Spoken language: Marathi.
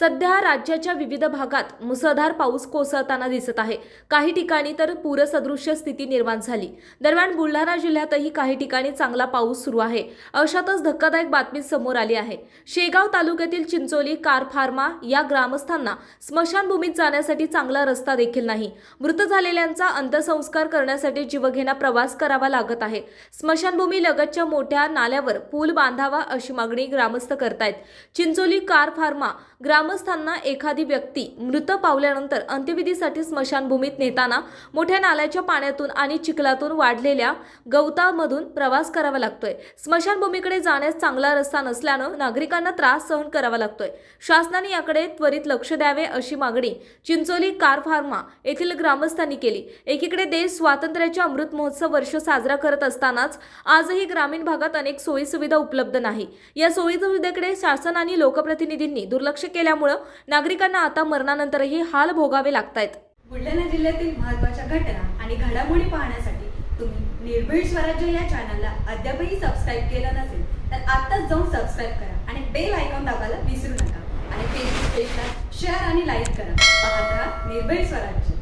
सध्या राज्याच्या विविध भागात मुसळधार पाऊस कोसळताना दिसत आहे. काही ठिकाणी तर पूरसदृश्य स्थिती निर्माण झाली. दरम्यान बुलढाणा जिल्ह्यातही काही ठिकाणी चांगला पाऊस सुरू आहे. अशातच धक्कादायक बातमी समोर आली आहे. शेगाव तालुक्यातील चिंचोली कार फार्मा या ग्रामस्थांना स्मशानभूमीत जाण्यासाठी चांगला रस्ता देखील नाही. मृत झालेल्यांचा अंत्यसंस्कार करण्यासाठी जीवघेणा प्रवास करावा लागत आहे. स्मशानभूमी लगतच्या मोठ्या नाल्यावर पूल बांधावा अशी मागणी ग्रामस्थ करतायत. चिंचोली कार फार्मा ग्रामस्थांना एखादी व्यक्ती मृत पावल्यानंतर अंत्यविधीसाठी स्मशानभूमीत नेताना मोठ्या नाल्याच्या पाण्यातून आणि चिखलातून वाढलेल्या गवतामधून प्रवास करावा लागतोय. स्मशानभूमीकडे जाण्यास चांगला रस्ता नसल्यानं नागरिकांना त्रास सहन करावा लागतोय. शासनाने याकडे त्वरित लक्ष द्यावे अशी मागणी चिंचोली कार फार्मा येथील ग्रामस्थांनी केली. एकीकडे देश स्वातंत्र्याच्या अमृत महोत्सव वर्ष साजरा करत असतानाच आजही ग्रामीण भागात अनेक सोयी सुविधा उपलब्ध नाही. या सोयी सुविधेकडे शासन आणि लोकप्रतिनिधींनी दुर्लक्ष केल्यामुळे नागरिकांना आता मरणानंतरही हाल भोगावे लागतायत. बुलढाणा जिल्ह्यातील महत्त्वाच्या घटना आणि घडामोडी पाहण्यासाठी तुम्ही निर्भीड स्वराज्य या चॅनलला अद्यापही सबस्क्राईब केलं नसेल तर आत्ताच जाऊन सबस्क्राईब करा आणि बेल आयकॉन दाबायला विसरू नका. आणि फेसबुक पेजला शेअर आणि लाईक करा. पाहत राहा निर्भीड स्वराज्य.